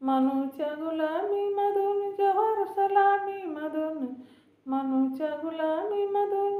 మను చగులామి మధున్ జవరసలామి మధున్ మను చగులామి మధున్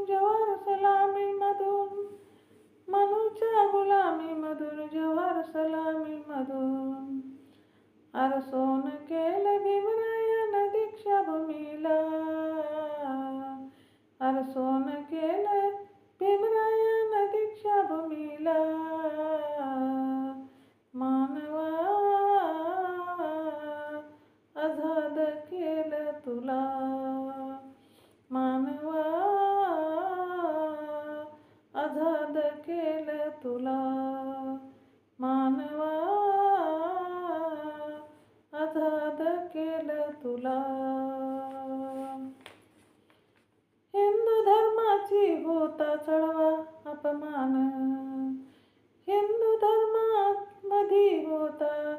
होता चढवा अपमान. हिंदू धर्मात मधी होता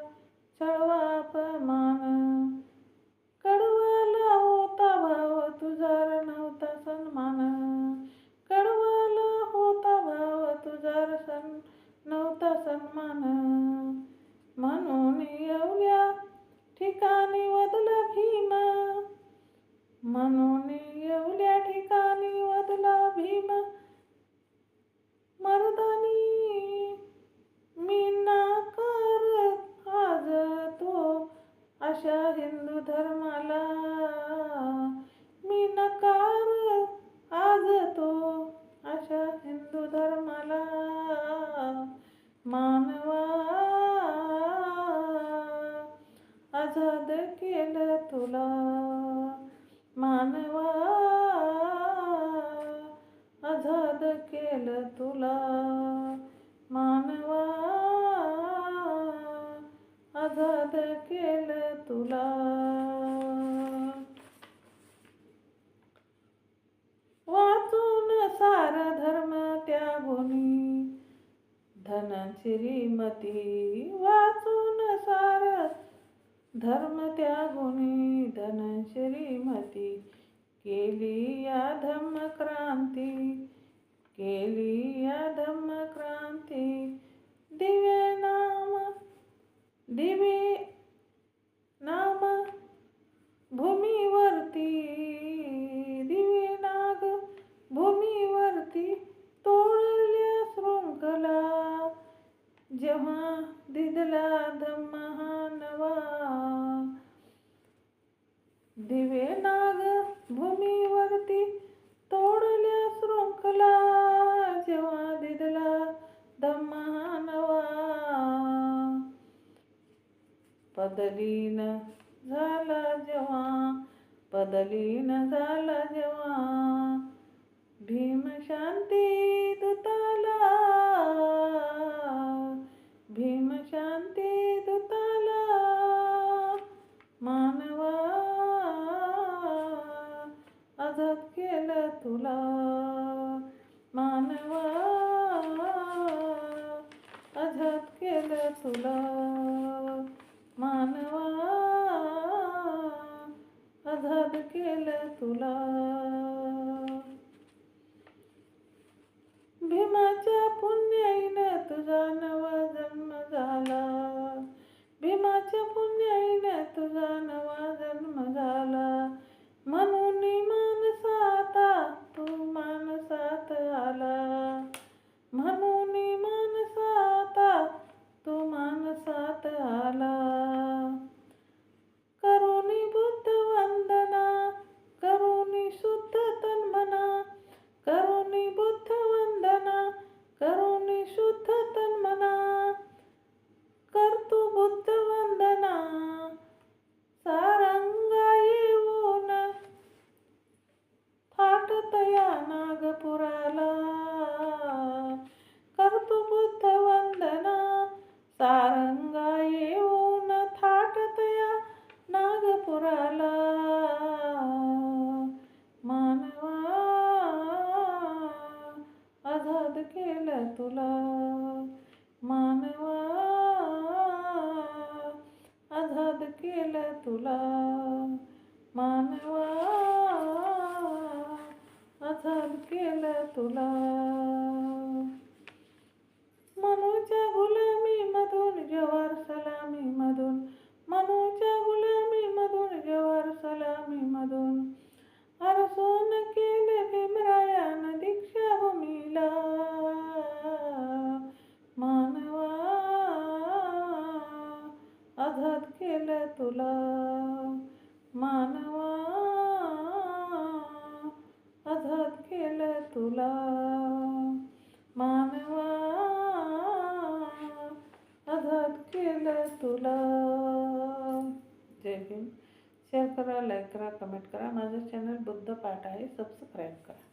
चढवा अपमान. कडवाला हो होता भाव तुझार नव्हता सन्मान. कडवाला होता भाव तुझार सन नव्हता सन्मान. म्हणून येऊया ठिकाणी वदला भीमा. म्हणून केलं तुला. मानवा आझाद केलं तुला. मानवा आझाद केलं तुला. वाचून सार धर्म त्यागुनी धन श्रीमती वाचून सार धर्म त्यागुनी धन श्रीमती केली या धम्म क्रांती केली या धम्म क्रांती. दिव्य नाम दिवे नाम भूमीवरती. दिवे नाग भूमीवरती तोडल्या शृंखला. जेव्हा दिदला धम्म दिवे नाग भूमीवरती तोडल्या शृंखला जेव्हा दिदला दमानवा पदलीन झाला जेव्हा पदलीन झाला जेव्हा भीम शांती तुला मानवा नागपुराला. करतो बुद्ध वंदना सारंगा येऊन थाटतया नागपुराला. मानवा आझाद केलं तुला. मानवा आझाद केलं तुला. तुला केलं तुला. जय भीम. शेअर करा लाईक करा कमेंट करा. माझं चॅनल बुद्ध पाठ आहे. सबस्क्राईब करा.